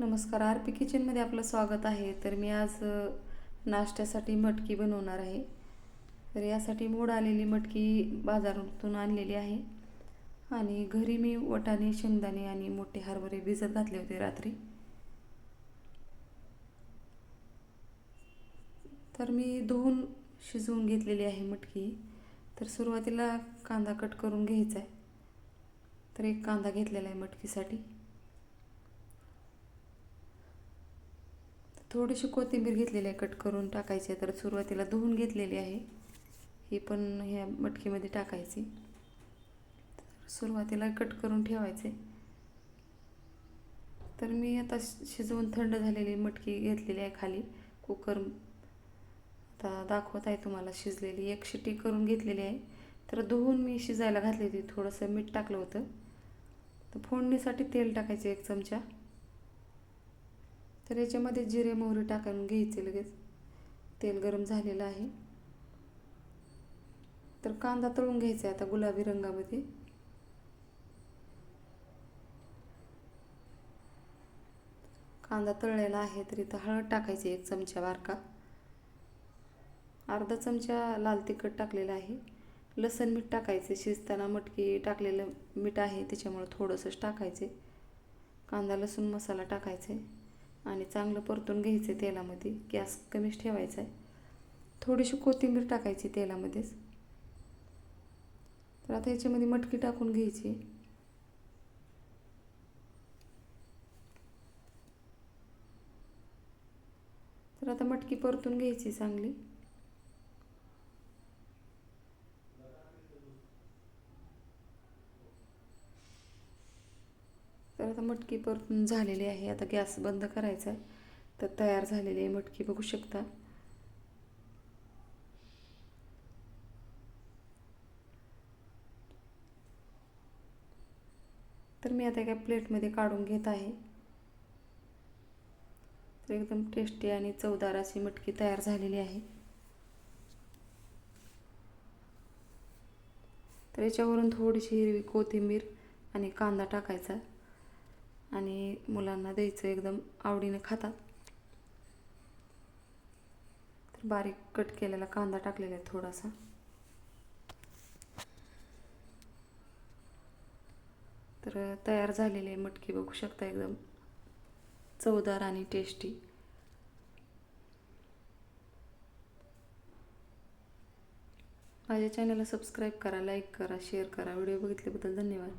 नमस्कार R P किचनमध्ये आपलं स्वागत आहे. तर मी आज नाश्त्यासाठी मटकी बनवणार आहे. तर यासाठी मोड आलेली मटकी बाजारातून आणलेली आहे. आणि घरी मी वटाणे शेंगदाणे आणि मोठे हरभरे भिजत घातले होते रात्री. तर मी धुवून शिजवून घेतलेली आहे मटकी. तर सुरुवातीला कांदा कट करून घ्यायचा आहे. तर एक कांदा घेतलेला आहे मटकीसाठी. थोडीशी कोथिंबीर घेतलेली आहे कट करून टाकायची आहे. तर सुरुवातीला धुवून घेतलेली आहे. ही पण ह्या मटकीमध्ये टाकायची. सुरुवातीला कट करून ठेवायचे. तर मी आता शिजवून थंड झालेली मटकी घेतलेली आहे खाली. कुकर आता दाखवत आहे तुम्हाला शिजलेली. एक शिटी करून घेतलेली आहे. तर धुवून मी शिजायला घातली होती थोडंसं मीठ टाकलं होतं. तर फोडणीसाठी तेल टाकायचे एक चमचा. तर याच्यामध्ये जिरे मोहरी टाकून घ्यायचे लगेच. तेल गरम झालेलं आहे. तर कांदा तळून घ्यायचा आहे आता गुलाबी रंगामध्ये. कांदा तळलेला आहे तर इथं हळद टाकायची एक चमचा बारका. अर्धा चमचा लाल तिखट टाकलेलं आहे. लसण मीठ टाकायचे शिजताना मटकी टाकलेलं मीठ आहे त्याच्यामुळं थोडंसंच टाकायचे. कांदा लसूण मसाला टाकायचे. आणि चांगलं परतून घ्यायचं तेलामध्ये. गॅस कमीच ठेवायचा आहे थोडीशी कोथिंबीर टाकायची तेलामध्येच. तर आता याच्यामध्ये मटकी टाकून घ्यायची. तर आता मटकी परतून घ्यायची चांगली. तर आता मटकी परतून झालेली आहे. आता गॅस बंद करायचा आहे तर तयार झालेली आहे मटकी बघू शकता. तर मी आता एका प्लेटमध्ये काढून घेत आहे. तर एकदम टेस्टी आणि चवदार अशी मटकी तयार झालेली आहे. तर याच्यावरून थोडीशी हिरवी कोथिंबीर आणि कांदा टाकायचा. आणि मुलांना द्यायचं एकदम आवडीने खातात. तर बारीक कट केलेला कांदा टाकलेला आहे थोडासा. तर तयार झालेले आहे मटकी बघू शकता एकदम चवदार आणि टेस्टी माझ्या चॅनलला सबस्क्राईब करा लाईक करा शेअर करा. व्हिडिओ बघितल्याबद्दल धन्यवाद.